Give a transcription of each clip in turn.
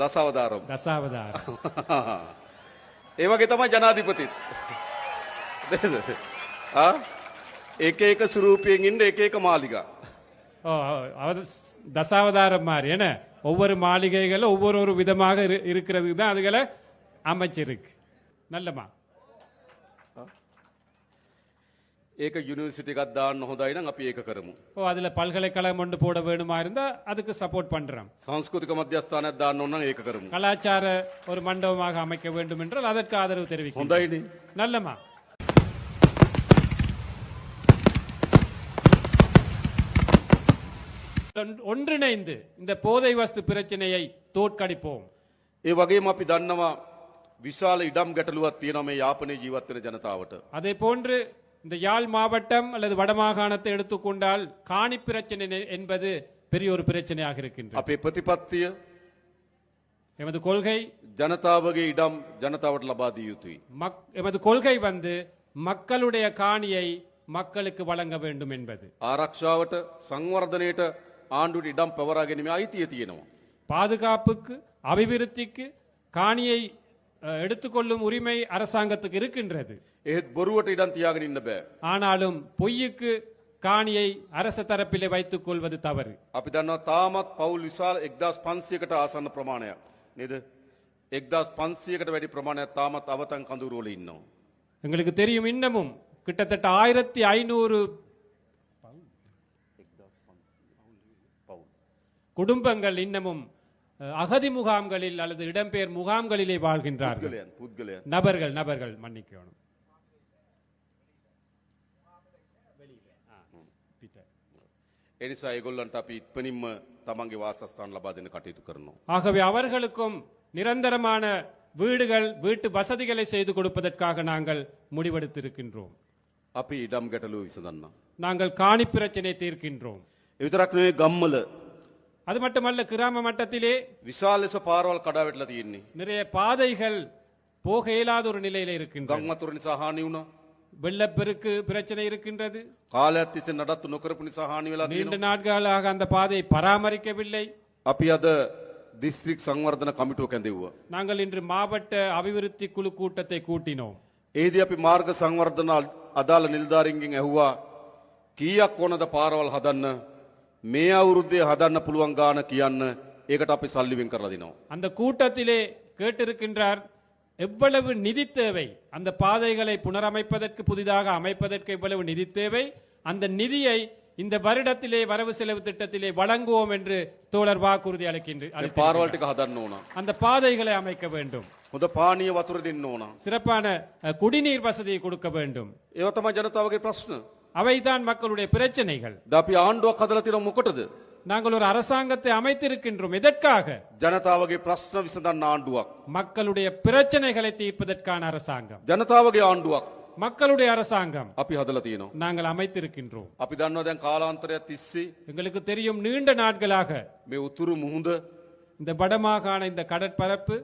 දසවදාරම්. தசாவதாரம் ඒ වගේ තමයි ජනාධිපතිත්. ආ? එක එක ස්වරූපයෙන් ඉන්න එක එක මාලිගා. ஓ அவர் தசாவதாரம் மாதிரி என்ன ஒவ்வொரு மாளிகைகளும் ஒவ்வொரு ஒரு விதமாக இரு- இருக்கிறதுக்கு தான் அதுகளை அமைச்சிருக்கு நல்லமா ඒක යුනිවර්සිටි එකක් දාන්න හොඳයි නම් අපි ඒක කරමු. ஓ அதுல பல்கலைக்கழகம் ஒன்று போட வேணுமா இருந்தா அதுக்கு சப்போர்ட் பண்றோம் සංස්කෘතික මධ්‍යස්ථානයක් දාන්න ඕන නම් ඒක කරමු. கலாச்சார ஒரு மண்டபமாக அமைக்க வேண்டும் என்றால் அதற்கு ஆதரவு தெரிவிக்கும் හොඳයිනේ. நல்லமா ஒன்- ஒன்றிணைந்து இந்த போதை வஸ்து பிரச்சனையை தோற்கடிப்போம் ඒ වගේම අපි දන්නවා විශාල ඉඩම් ගැටලුවක් තියෙනවා මේ යාපනයේ ජීවත් වෙන ජනතාවට. அதே போன்று இந்த யாழ் மாவட்டம் அல்லது வடமாகாணத்தை எடுத்துக்கொண்டால் காணி பிரச்சனை நெ- என்பது பெரிய ஒரு பிரச்சனையாக இருக்கின்றது අපේ ප්‍රතිපත්තිය எமது கொள்கை ජනතාවගේ ඉඩම් ජනතාවට ලබා දිය යුතුයි. மக்- எமது கொள்கை வந்து மக்களுடைய காணியை மக்களுக்கு வழங்க வேண்டும் என்பது ආරක්ෂාවට සංවර්ධනයට ආණ්ඩුවට ඉඩම් පවරා ගැනීම අයිතිය තියෙනවා. பாதுகாப்புக்கு அபிவிருத்திக்கு காணியை அஹ், எடுத்துக்கொள்ளும் உரிமை அரசாங்கத்துக்கு இருக்கின்றது ඒත් බොරුවට ඉඩම් තියාගෙන ඉන්න බෑ. ஆனாலும் பொய்யுக்கு காணியை அரச தரப்பிலே வைத்துக் கொள்வது தவறு අපි දන්නවා තාමත් පවුල් විශාල එක්දස් පන්සියකට ආසන්න ප්‍රමාණයක්. නේද. එක්දස් පන්සියකට වැඩි ප්‍රමාණයක් තාමත් අවතන් කඳුරුවල ඉන්නවා. எங்களுக்கு தெரியும் இன்னமும் கிட்டத்தட்ட ஆயிரத்தி ஐநூறு පවුල්. குடும்பங்கள் இன்னமும் அஹ், அகதி முகாம்களில் அல்லது இடம்பெயர் முகாம்களிலே வாழ்கின்றார்கள் පුද්ගලයන් පුද්ගලයන්. நபர்கள் நபர்கள் மன்னிக்கணும் එනිසා ඒගොල්ලන්ට අපි ඉක්පනින්ම තමන්ගේ වාසස්ථාන ලබා දෙන කටයුතු කරනවා. ஆகவே அவர்களுக்கும் நிரந்தரமான வீடுகள் வீட்டு வசதிகளை செய்து கொடுப்பதற்காக நாங்கள் முடிவெடுத்திருக்கின்றோம் අපි ඉඩම් ගැටලුව විසඳන්න. நாங்கள் காணி பிரச்சனை தீர்க்கின்றோம் එවිතරක් නෙවෙයි ගම්මල அது மட்டுமல்ல கிராம மட்டத்திலே විශාල ලෙස පාරවල් කඩාවැටලා තියෙන්නේ. நிறைய பாதைகள் போக இயலாத ஒரு நிலையில இருக்கின்றன ගම් වතුර නිසා හානි වුණා. வெள்ளப்பெருக்கு பிரச்சனை இருக்கின்றது කාලයක් තිස්සේ නඩත්තු නොකරපු නිසා හානි වෙලා நீண்ட තියෙනවා. நாட்களாக அந்த பாதையை பராமரிக்கவில்லை අපි අද දිස්ත්‍රික් සංවර්ධන කමිටුව කැඳෙව්වා. நாங்கள் இன்று மாவட்ட அபிவிருத்தி குழு கூட்டத்தை கூட்டினோம் ඒදී අපි මාර්ග සංවර්ධන අ- අදාළ නිලධාරීන්ගෙන් ඇහුවා කීයක් ඕනද පාරවල් හදන්න මේ අවුරුද්දේ හදන්න පුළුවන් ගාන කියන්න ඒකට අපි සල්ලි වෙන් කරලා දෙනවා. அந்த கூட்டத்திலே கேட்டிருக்கின்றார் எவ்வளவு நிதி தேவை அந்த பாதைகளை புனரமைப்பதற்கு புதிதாக அமைப்பதற்கு எவ்வளவு நிதி தேவை அந்த நிதியை இந்த வருடத்திலே வரவு செலவு திட்டத்திலே வழங்குவோம் என்று தோழர் வாக்குறுதி அளிக்கின்ற මේ அளித்திருக்கின்றார். පාරවල් ටික හදන්න ඕන. அந்த பாதைகளை அமைக்க வேண்டும் හොඳ පානීය වතුර දෙන්න ඕන. சிறப்பான அஹ், குடிநீர் வசதியை கொடுக்க வேண்டும் ඒව තමයි ජනතාවගේ ප්‍රශ්න. அவைதான் மக்களுடைய பிரச்சனைகள் ද අපි ආණ්ඩුවක් හදලා තියෙන මොකටද? நாங்கள் ஒரு அரசாங்கத்தை அமைத்திருக்கின்றோம் எதற்காக ජනතාවගේ ප්‍රශ්න විසඳන්න ආණ්ඩුවක්. மக்களுடைய பிரச்சனைகளை தீர்ப்பதற்கான அரசாங்கம் ජනතාවගේ ආණ්ඩුවක් மக்களுடைய அரசாங்கம் අපි හදලා තියෙනවා. நாங்கள் அமைத்திருக்கின்றோம் අපි දන්නවා දැන් කාලාන්තරයක් තිස්සේ எங்களுக்கு தெரியும் நீண்ட நாட்களாக මේ උතුරු මුහුද இந்த வடமாகாண இந்த கடற்பரப்பு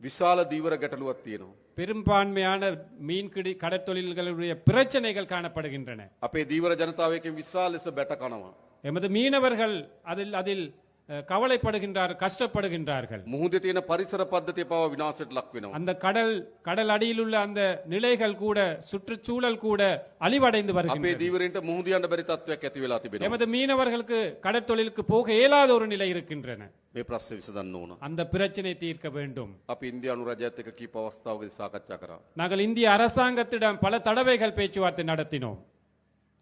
විශාල දීවර ගැටලුවක් තියෙනවා. பெரும்பான்மையான மீன்பிடி கடற்தொழில்களுடைய பிரச்சனைகள் காணப்படுகின்றன අපේ දීවර ජනතාවයකින් විශාල ලෙස බැට කනවා. எமது மீனவர்கள் அதில் அதில் அஹ், கவலைப்படுகின்றார் கஷ்டப்படுகின்றார்கள் මුහුදේ තියෙන පරිසර පද්ධතිය පවා විනාශයට ලක් වෙනවා. அந்த கடல் கடல் அடியில் உள்ள அந்த நிலைகள் கூட சுற்றுச்சூழல் கூட அழிவடைந்து අපේ வருகின்றன දීවරෙන්ට මුහුද යන්න බැරි තත්ත්වයක් ඇති වෙලා තිබෙනවා. எமது மீனவர்களுக்கு கடற்தொழிலுக்கு போக இயலாத ஒரு நிலை இருக்கின்றன මේ ප්‍රශ්න විසඳන්න ඕන. அந்த பிரச்சனை தீர்க்க வேண்டும் අපි ඉන්දියානු රජයත් එක්ක කීප අවස්ථාවකදී සාකච්ඡා කරා. நாங்கள் இந்திய அரசாங்கத்திடம் பல தடவைகள் பேச்சுவார்த்தை நடத்தினோம்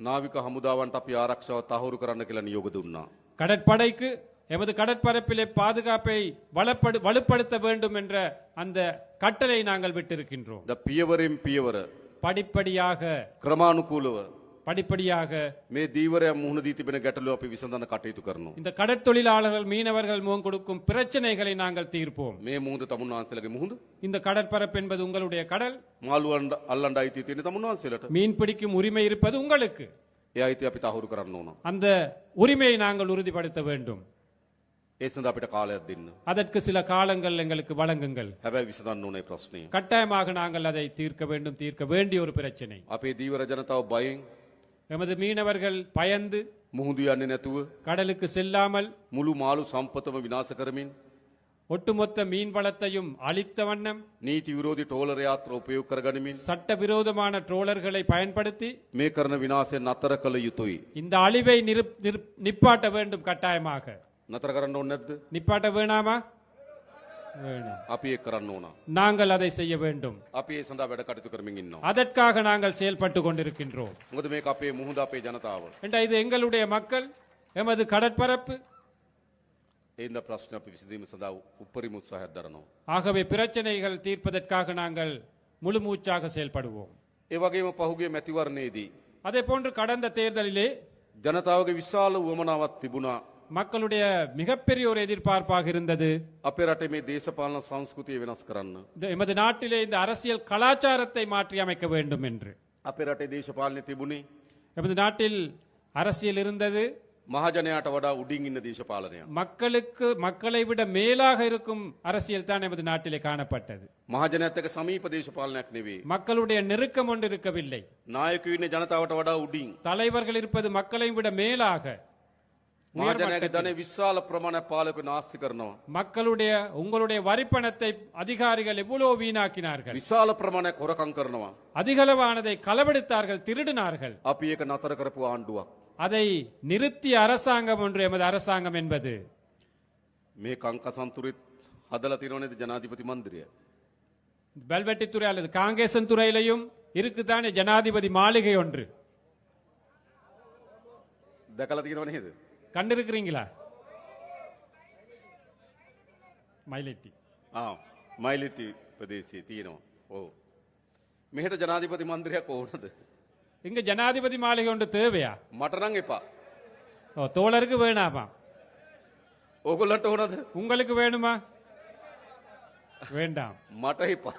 නාවික හමුදාවන්ට අපි ආරක්ෂාව තහවුරු කරන්න කියලා නියෝග දුන්නා. கடற்படைக்கு எமது கடற்பரப்பிலே பாதுகாப்பை வளப்படு வலுப்படுத்த வேண்டும் என்ற அந்த கட்டளை நாங்கள் விட்டிருக்கின்றோம் ද පියවරෙන් පියවර படிப்படியாக ක්‍රමානුකූලව படிப்படியாக මේ දීවරයන් මුහුණ දී තිබෙන ගැටලුව අපි විසඳන්න කටයුතු කරනවා. இந்த கடற்தொழிலாளர்கள் மீனவர்கள் முகம் கொடுக்கும் பிரச்சனைகளை நாங்கள் தீர்ப்போம் මේ මුහුද තමුන් වහන්සේලගේ මුහුද இந்த கடற்பரப்பு என்பது உங்களுடைய கடல் මාළුවන් අල්ලන්ඩ අයිති තියෙන තමුන් වහන්සේලට மீன் பிடிக்கும் உரிமை இருப்பது உங்களுக்கு ඒ අයිති අපි තහවුරු කරන්න ඕන. அந்த உரிமையை நாங்கள் உறுதிப்படுத்த வேண்டும் ඒ සඳ අපිට කාලයක් දෙන්න. அதற்கு சில காலங்கள் எங்களுக்கு வழங்குங்கள் හැබැයි විසඳන්න ඕනේ ප්‍රශ්නය. கட்டாயமாக நாங்கள் அதை தீர்க்க வேண்டும் தீர்க்க வேண்டிய ஒரு பிரச்சனை අපේ දීවර ජනතාව බයෙන් எமது மீனவர்கள் பயந்து මුහුදු යන්නේ නැතුව கடலுக்கு செல்லாமல் මුළු මාළු සම්පතම විනාශ කරමින් ஒட்டுமொத்த மீன் வளத்தையும் அழித்த வண்ணம் නීති විරෝධී ටෝලර යාත්‍ර උපයෝග කරගනිමින් சட்டவிரோதமான ட்ரோலர்களை பயன்படுத்தி මේ කරන විනාශය නතර කළ යුතුයි. இந்த அழிவை நிரு- நிரு- நிப்பாட்ட வேண்டும் கட்டாயமாக නතර කරන්න ඕනේ නැද්ද? நிப்பாட்ட வேணாமா வேணும் අපි ඒක කරන්න ඕන. நாங்கள் அதை செய்ய வேண்டும் අපි ඒ සඳහා වැඩ කටයුතු කරමින් ඉන්නවා. அதற்காக நாங்கள் செயல்பட்டு கொண்டிருக்கின்றோம் මොකද මේක අපේ මුහුද අපේ ජනතාව. என்ற இது எங்களுடைய மக்கள் எமது கடற்பரப்பு ඒන්ද ප්‍රශ්න අපි විසඳීම සඳහා උපරිම උත්සාහයක් දරනවා. ஆகவே பிரச்சனைகள் தீர்ப்பதற்காக நாங்கள் முழு மூச்சாக செயல்படுவோம் ඒ වගේම පහුගේ මැතිවරණයේදී அதே போன்று கடந்த தேர்தலிலே ජනතාවගේ විශාල උවමනාවක් තිබුණා மக்களுடைய மிகப்பெரிய ஒரு எதிர்பார்ப்பாக இருந்தது අපේ රටේ මේ දේශපාලන සංස්කෘතිය වෙනස් කරන්න. இந்த எமது நாட்டிலே இந்த அரசியல் கலாச்சாரத்தை மாற்றி அமைக்க வேண்டும் என்று අපේ රටේ දේශපාලනය තිබුණේ எமது நாட்டில் அரசியல் இருந்தது මහජනයාට වඩා උඩින් ඉන්න දේශපාලනයක්. மக்களுக்கு மக்களை விட மேலாக இருக்கும் அரசியல் தான் எமது நாட்டிலே காணப்பட்டது මහජනයත් එක්ක සමීප දේශපාලනයක් නෙවෙයි. மக்களுடைய நெருக்கம் ஒன்று இருக்கவில்லை නායකයෝ ඉන්නේ ජනතාවට වඩා උඩින්. தலைவர்கள் இருப்பது மக்களை விட மேலாக உயர் මහජනයාගේ மட்டத்தில். ධනෙ විශාල ප්‍රමාණයක් පාලක නාස්ති කරනවා. மக்களுடைய உங்களுடைய வரிப்பணத்தை அதிகாரிகள் எவ்வளவு வீணாக்கினார்கள் විශාල ප්‍රමාණයක් හොරකම් කරනවා. அதிகளவானதை களவெடுத்தார்கள் திருடினார்கள் අපි ඒක නතර කරපු ආණ්ඩුවක්. அதை நிறுத்திய அரசாங்கம் ஒன்று எமது அரசாங்கம் என்பது මේ කංක සන්තුරිත් හදලා තියෙනවනේද ජනාධිපති මන්දිරය. வெல்வெட்டித்துறை அல்லது காங்கேசன் துறையிலையும் இருக்குதானே ஜனாதிபதி மாளிகை ஒன்று දැකලා තියෙනව නේද? கண்டிருக்கிறீங்களா? இருக்கிறீங்களா ஆ మైలెత్తి பிரதேசி తీరం ஓ మిగట ஜனாதிபதி మందిరియాకు போனது இங்க ஜனாதிபதி மாளிகை ஒன்று தேவையா மட்டனங்க இப்பா ஓ தோழருக்கு வேணாமா உங்கள்ட்ட உனது உங்களுக்கு வேணுமா வேண்டாம் மட்ட இப்பா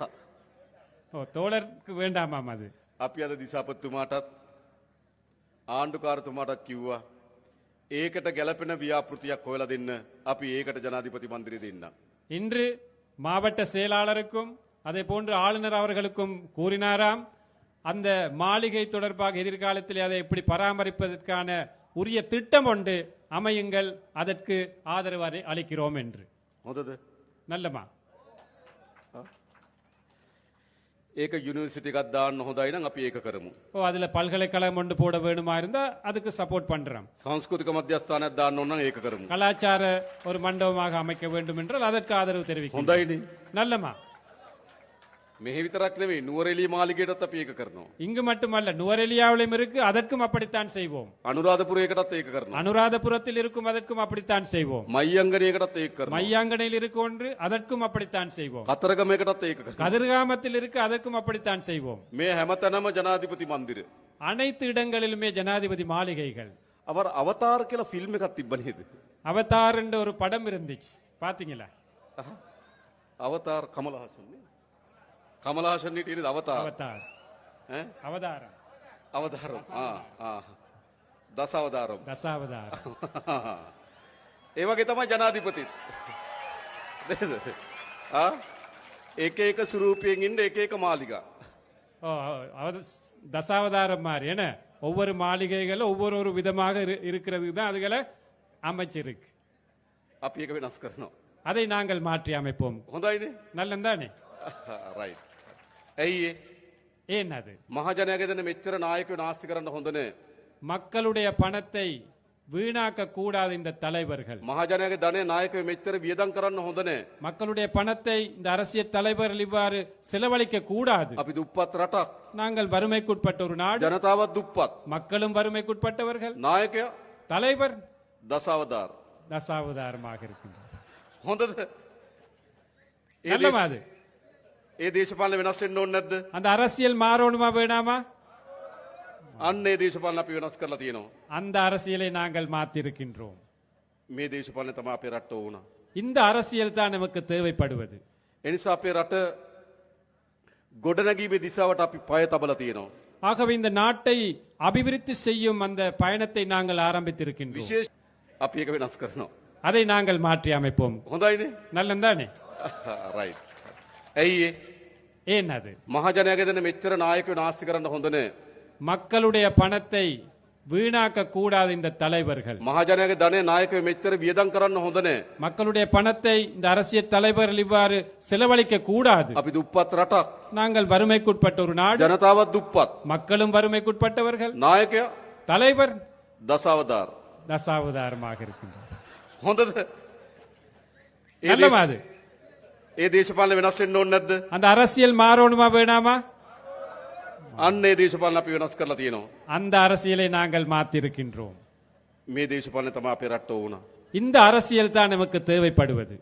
ஓ தோழருக்கு வேண்டாமாம் அது அப்பி அதை திசாபத்து மாட்டா ஆண்டு காரத்து மாட்டா கியூவா ඒකට ගැලපෙන ව්‍යාපෘතියක් හොයලා දෙන්න අපි ඒකට ජනාධිපති මන්දිරය දෙන්න. இன்று மாவட்ட செயலாளருக்கும் அதே போன்று ஆளுநர் அவர்களுக்கும் கூறினாராம் அந்த மாளிகை தொடர்பாக எதிர்காலத்தில் அதை எப்படி பராமரிப்பதற்கான உரிய திட்டம் ஒன்று அமையுங்கள் அதற்கு ஆதரவு அதை அளிக்கிறோம் என்று හොඳද? நல்லமா ඒක යුනිවර්සිටි එකක් දාන්න හොඳයි නම් අපි ඒක කරමු. ஓ அதுல பல்கலைக்கழகம் ஒன்று போட வேணுமா இருந்தா அதுக்கு சப்போர்ட் பண்றோம் සංස්කෘතික මධ්‍යස්ථානයක් දාන්න ඕන නම් ඒක කරමු. கலாச்சார ஒரு மண்டபமாக அமைக்க வேண்டும் என்றால் அதற்கு ஆதரவு தெரிவிக்கும் හොඳයිනේ. நல்லமா මෙහි විතරක් නෙවෙයි නුවරඑළිය මාලිගයටත් අපි ඒක කරනවා. இங்கு மட்டுமல்ல நுவரெலியாவிலும் இருக்கு அதற்கும் அப்படித்தான் செய்வோம் අනුරාධපුරයකටත් ඒක කරනවා. அனுராதபுரத்தில் இருக்கும் அதற்கும் அப்படித்தான் செய்வோம் මයියංගනයකටත් ඒක කරනවා. மையாங்கனையில் இருக்கு ஒன்று அதற்கும் அப்படித்தான் செய்வோம் කතරගමයකටත් ඒක කරනවා. கதிர்காமத்தில் இருக்கு அதற்கும் அப்படித்தான் செய்வோம் මේ හැමතැනම ජනාධිපති මන්දිර. அனைத்து இடங்களிலுமே ஜனாதிபதி மாளிகைகள் අවර අවතාර කියලා ෆිල්ම් එකක් තිබ්බ නේද? அவதார் என்ற ஒரு படம் இருந்துச்சு பாத்தீங்களா අවතාර කමලහාසන් නේ? කමලහාසන් හිටියේ නේද අවතාර? அவதார் ඈ? அவதாரம் අවතාරම්. ආ ආ. දස අවතාරම්. தசாவதாரம் ඒ වගේ තමයි ජනාධිපතිත්. නේද? ආ? එක එක ස්වරූපයෙන් ඉන්න එක එක මාලිගා. ஓ அவத- தசாவதாரம் மாதிரி என்ன ஒவ்வொரு மாளிகைகளும் ஒவ்வொரு ஒரு விதமாக இரு- இருக்கிறதுக்கு தான் அதுகளை அமைச்சிருக்கு අපි ඒක වෙනස් කරනවා. அதை நாங்கள் மாற்றி அமைப்போம் හොඳයිනේ? நல்லந்தானே රයිට්. ඇයි ඒ? ஏன் அது මහජනයාගේ දෙන මෙච්චර නායකයෝ නාස්ති කරන්න හොඳ නෑ. மக்களுடைய பணத்தை வீணாக்க கூடாது இந்த தலைவர்கள் මහජනයාගේ ධනය නායකයෝ මෙච්චර වියදම් කරන්න හොඳ නෑ. மக்களுடைய பணத்தை இந்த அரசியல் தலைவர்கள் இவ்வாறு செலவழிக்க கூடாது අපි දුප්පත් රටක්. நாங்கள் வறுமைக்குட்பட்ட ஒரு நாடு ජනතාවත් දුප්පත්. மக்களும் வறுமைக்குட்பட்டவர்கள் නායකයා தலைவர் දසවදාර. தசாவதாரமாக இருக்கின்றார் හොඳද? ඒ நல்லமா දේශ- அது ඒ දේශපාලන වෙනස් වෙන්න ඕනේ නැද්ද? அந்த அரசியல் மாறணுமா வேணாமா අන්න ඒ දේශපාලන අපි වෙනස් කරලා තියෙනවා. அந்த அரசியலை நாங்கள் மாற்றிருக்கின்றோம் මේ දේශපාලන තමයි අපේ රට්ට ඕන. இந்த அரசியல் தான் நமக்கு தேவைப்படுவது එනිසා අපේ රට ගොඩනැගීමේ දිසාවට අපි පය තබලා තියෙනවා. ஆகவே இந்த நாட்டை அபிவிருத்தி செய்யும் அந்த பயணத்தை நாங்கள் ஆரம்பித்திருக்கின்றோம் විශේෂ අපි ඒක වෙනස් කරනවා. அதை நாங்கள் மாற்றி அமைப்போம் හොඳයිනේ? நல்லந்தானே රයිට්. ඇයි ඒ? ஏன் அது මහජනයාගේ දෙන මෙච්චර නායකයෝ නාස්ති කරන්න හොඳ නෑ. மக்களுடைய பணத்தை வீணாக்க கூடாது இந்த தலைவர்கள் මහජනයාගේ ධනය නායකයෝ මෙච්චර වියදම් කරන්න හොඳ නෑ. மக்களுடைய பணத்தை இந்த அரசியல் தலைவர்கள் இவ்வாறு செலவழிக்க கூடாது අපි දුප්පත් රටක්. நாங்கள் வறுமைக்குட்பட்ட ஒரு நாடு ජනතාවත් දුප්පත්. மக்களும் வறுமைக்குட்பட்டவர்கள் නායකයා தலைவர் දසවදාර. தசாவதாரமாக இருக்கின்றார் හොඳද? ඒ நல்லமா දේශ- அது ඒ දේශපාලන වෙනස් වෙන්න ඕනේ නැද්ද? அந்த அரசியல் மாறணுமா வேணாமா අන්න ඒ දේශපාලන අපි වෙනස් කරලා තියෙනවා. அந்த அரசியலை நாங்கள் மாத்திருக்கின்றோம் මේ දේශපාලන තමයි අපේ රට්ට ඕන. இந்த அரசியல் தான் நமக்கு தேவைப்படுவது